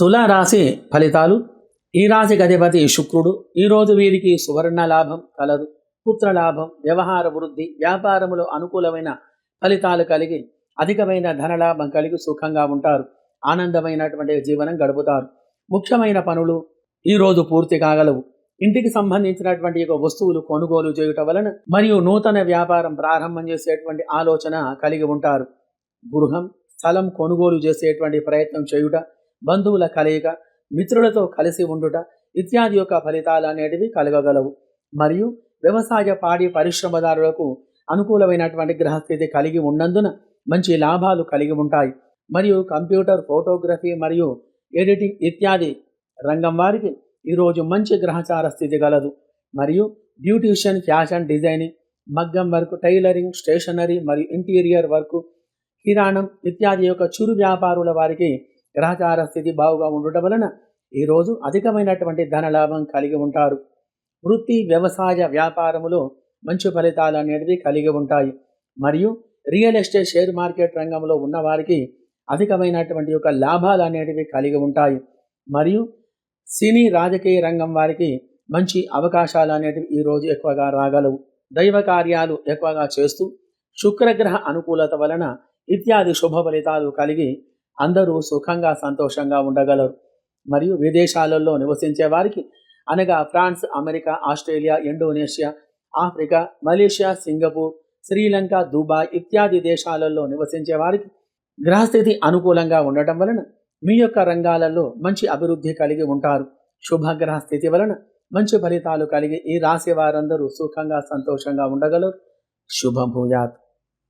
తులారాశి ఫలితాలు. ఈ రాశికి అధిపతి శుక్రుడు. ఈరోజు వీరికి సువర్ణ లాభం కలదు. పుత్ర లాభం వ్యవహార వృద్ధి వ్యాపారములో అనుకూలమైన ఫలితాలు కలిగి అధికమైన ధనలాభం కలిగి సుఖంగా ఉంటారు. ఆనందమైనటువంటి జీవనం గడుపుతారు. ముఖ్యమైన పనులు ఈరోజు పూర్తి కాగలవు. ఇంటికి సంబంధించినటువంటి యొక్క వస్తువులు కొనుగోలు చేయుట వలన మరియు నూతన వ్యాపారం ప్రారంభం చేసేటువంటి ఆలోచన కలిగి ఉంటారు. గృహం స్థలం కొనుగోలు చేసేటువంటి ప్రయత్నం చేయుట బంధువుల కలయిక మిత్రులతో కలిసి ఉండుట ఇత్యాది యొక్క ఫలితాలు అనేటివి కలగగలవు. మరియు వ్యవసాయ పాడి పరిశ్రమదారులకు అనుకూలమైనటువంటి గ్రహస్థితి కలిగి ఉన్నందున మంచి లాభాలు కలిగి ఉంటాయి. మరియు కంప్యూటర్ ఫోటోగ్రఫీ మరియు ఎడిటింగ్ ఇత్యాది రంగం వారికి ఈరోజు మంచి గ్రహచార స్థితి గలదు. మరియు బ్యూటీషియన్ ఫ్యాషన్ డిజైనింగ్ మగ్గం వర్క్ టైలరింగ్ స్టేషనరీ మరియు ఇంటీరియర్ వర్క్ కిరాణం ఇత్యాది యొక్క చిరు వ్యాపారుల వారికి గ్రహచార స్థితి బాగుగా ఉండటం వలన ఈరోజు అధికమైనటువంటి ధనలాభం కలిగి ఉంటారు. వృత్తి వ్యవసాయ వ్యాపారములో మంచి ఫలితాలు అనేటివి కలిగి ఉంటాయి. మరియు రియల్ ఎస్టేట్ షేర్ మార్కెట్ రంగంలో ఉన్న వారికి అధికమైనటువంటి యొక్క లాభాలు అనేటివి కలిగి ఉంటాయి. మరియు సినీ రాజకీయ రంగం వారికి మంచి అవకాశాలు అనేటివి ఈరోజు ఎక్కువగా రాగలవు. దైవ కార్యాలు ఎక్కువగా చేస్తూ శుక్రగ్రహ అనుకూలత వలన ఇత్యాది శుభ ఫలితాలు కలిగి అందరూ సుఖంగా సంతోషంగా ఉండగలరు. మరియు విదేశాలలో నివసించే వారికి అనగా France America Australia Indonesia Africa Malaysia Singapore Sri Lanka Dubai ఇత్యాది దేశాలలో నివసించే వారికి గ్రహస్థితి అనుకూలంగా ఉండటం వలన మీ యొక్క రంగాలలో మంచి అభివృద్ధి కలిగి ఉంటారు. శుభగ్రహ స్థితి వలన మంచి ఫలితాలు కలిగి ఈ రాశి వారందరూ సుఖంగా సంతోషంగా ఉండగలరు. శుభభూయాత్